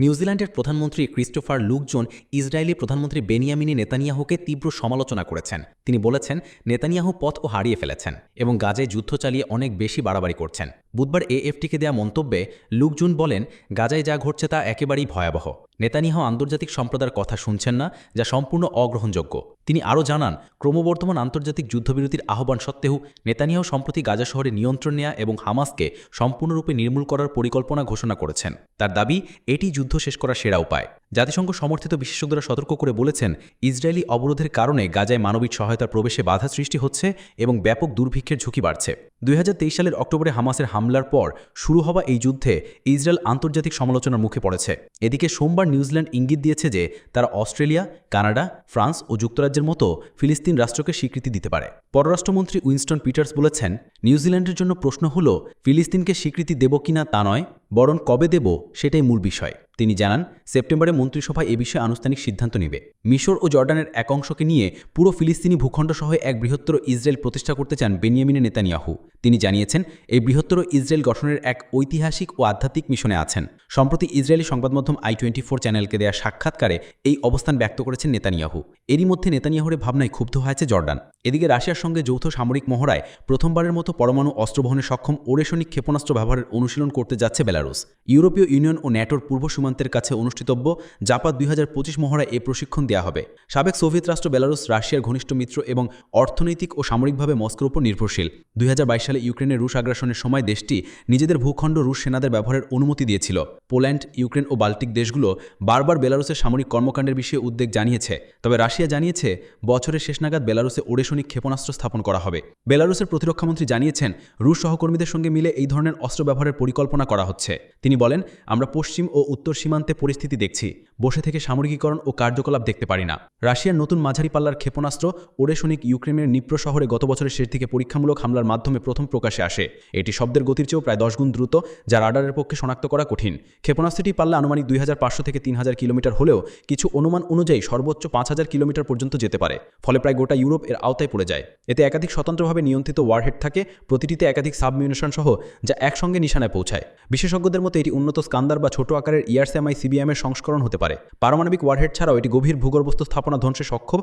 নিউজিল্যান্ডের প্রধানমন্ত্রী Christopher Luxon Israeli প্রধানমন্ত্রী বেনিয়ামিনী নেতানিয়াহুকে তীব্র সমালোচনা করেছেন। তিনি বলেছেন, নেতানিয়াহু পথ ও হারিয়ে ফেলেছেন এবং গাজে যুদ্ধ চালিয়ে অনেক বেশি বাড়াবাড়ি করছেন। বুধবার এএফটিকে দেয়া মন্তব্যে লুকজুন বলেন, গাজায় যা ঘটছে তা একেবারেই ভয়াবহ। নেতানিয়াহু আন্তর্জাতিক সম্প্রদায়ের কথা শুনছেন না, যা সম্পূর্ণ অগ্রহণযোগ্য। তিনি আরও জানান, ক্রমবর্ধমান আন্তর্জাতিক যুদ্ধবিরতির আহ্বান সত্ত্বেও নেতানিয়াহু সম্প্রতি গাজা শহরে নিয়ন্ত্রণ নেয়া এবং হামাসকে সম্পূর্ণরূপে নির্মূল করার পরিকল্পনা ঘোষণা করেছেন। তার দাবি, এটি যুদ্ধ শেষ করার সেরা উপায়। জাতিসংঘ সমর্থিত বিশেষজ্ঞরা সতর্ক করে বলেছেন, ইসরায়েলি অবরোধের কারণে গাজায় মানবিক সহায়তার প্রবেশে বাধা সৃষ্টি হচ্ছে এবং ব্যাপক দুর্ভিক্ষের ঝুঁকি বাড়ছে। দুই হাজার তেইশ সালের অক্টোবরে হামাসের হামলার পর শুরু হওয়া এই যুদ্ধে ইসরায়েল আন্তর্জাতিক সমালোচনার মুখে পড়েছে। এদিকে সোমবার নিউজিল্যান্ড ইঙ্গিত দিয়েছে যে, তারা অস্ট্রেলিয়া, কানাডা, ফ্রান্স ও যুক্তরাজ্যের মতো ফিলিস্তিন রাষ্ট্রকে স্বীকৃতি দিতে পারে। পররাষ্ট্রমন্ত্রী উইনস্টন পিটার্স বলেছেন, নিউজিল্যান্ডের জন্য প্রশ্ন হল, ফিলিস্তিনকে স্বীকৃতি দেব কিনা তা নয়, বরং কবে দেব সেটাই মূল বিষয়। তিনি জানান, সেপ্টেম্বরে মন্ত্রিসভায় এ বিষয়ে আনুষ্ঠানিক সিদ্ধান্ত নেবে। মিশর ও জর্ডানের এক অংশকে নিয়ে পুরো ফিলিস্তিনি ভূখণ্ড সহ এক বৃহত্তর ইসরায়েল প্রতিষ্ঠা করতে চান বেনিয়ামিনে নেতানিয়াহু। তিনি জানিয়েছেন, এই বৃহত্তর ইসরায়েল গঠনের এক ঐতিহাসিক ও আধ্যাত্মিক মিশনে আছেন। সম্প্রতি ইসরায়েলি সংবাদমাধ্যম আই টোয়েন্টি ফোর চ্যানেলকে দেয়া সাক্ষাৎকারে এই অবস্থান ব্যক্ত করেছেন নেতানিয়াহু। এরই মধ্যে নেতানিয়াহুর ভাবনায় ক্ষুব্ধ হয়েছে জর্ডান। এদিকে রাশিয়ার সঙ্গে যৌথ সামরিক মহড়ায় প্রথমবারের মতো পরমাণু অস্ত্র বহনে সক্ষম ওরেশনিক ক্ষেপণাস্ত্র ব্যবহারের অনুশীলন করতে যাচ্ছে বেলারুস ইউরোপীয় ইউনিয়ন ও ন্যাটোর পূর্ব সীমান্তের কাছে অনুষ্ঠিতব্য জাপাত দুই মহড়ায় এ প্রশিক্ষণ দেওয়া হবে। সাবেক সোভিয়েত রাষ্ট্র বেলারুস রাশিয়ার ঘনিষ্ঠ মিত্র এবং অর্থনৈতিক ও সামরিকভাবে মস্কোর উপর নির্ভরশীল। দুই হাজার বাইশ সালে ইউক্রেনের রুশ আগ্রাসনের সময় দেশটি নিজেদের ভূখণ্ড রুশ সেনাদের ব্যবহারের অনুমতি দিয়েছিল। পোল্যান্ড, ইউক্রেন ও বাল্টিক দেশগুলো বারবার বেলারুসের সামরিক কর্মকাণ্ডের বিষয়ে উদ্বেগ জানিয়েছে। তবে রাশিয়া জানিয়েছে, বছরের শেষ নাগাদ বেলারুসে ওরেশনিক ক্ষেপণাস্ত্র স্থাপন করা হবে। বেলারুসের প্রতিরক্ষামন্ত্রী জানিয়েছেন, রুশ সহকর্মীদের সঙ্গে মিলে এই ধরনের অস্ত্র ব্যবহারের পরিকল্পনা করা হচ্ছে। তিনি বলেন, আমরা পশ্চিম ও উত্তর সীমান্তে পরিস্থিতি দেখছি, বসে থেকে সামরিকীকরণ ও কার্যকলাপ দেখতে পারি না। রাশিয়ার নতুন মাঝারি পাল্লার ক্ষেপণাস্ত্র ওরেশনিক ইউক্রেনের নিপ্র শহরে গত বছরের শেষ দিকে পরীক্ষামূলক হামলার মাধ্যমে প্রথম প্রকাশে আসে। এটি শব্দের গতির চেয়েও প্রায় দশ গুণ দ্রুত, যা রাডারের পক্ষে শনাক্ত করা কঠিন। ক্ষেপণাস্ত্রটি পাল্লা আনুমানিক দুই হাজার পাঁচশো থেকে তিন হাজার কিলোমিটার হলেও কিছু অনুমান অনুযায়ী সর্বোচ্চ পাঁচ হাজার কিলোমিটার পর্যন্ত যেতে পারে, ফলে প্রায় গোটা ইউরোপ এর আওতায় পড়ে যায়। এতে একাধিক স্বতন্ত্রভাবে নিয়ন্ত্রিত ওয়ারহেড থাকে, প্রতিটিতে একাধিক সাবমিউনেশন সহ যা একসঙ্গে নিশানায় পৌঁছায়। বিশেষজ্ঞদের মতে, এটি উন্নত স্কান্দার বা ছোট আকারের ইয়ারসেমআই সিবিএম এর সংস্করণ হতে পারে। পারমাণবিক ওয়ারহেড ছাড়াও এটি গভীর ভূগর্ভস্থ স্থাপনা ধ্বংসে সক্ষম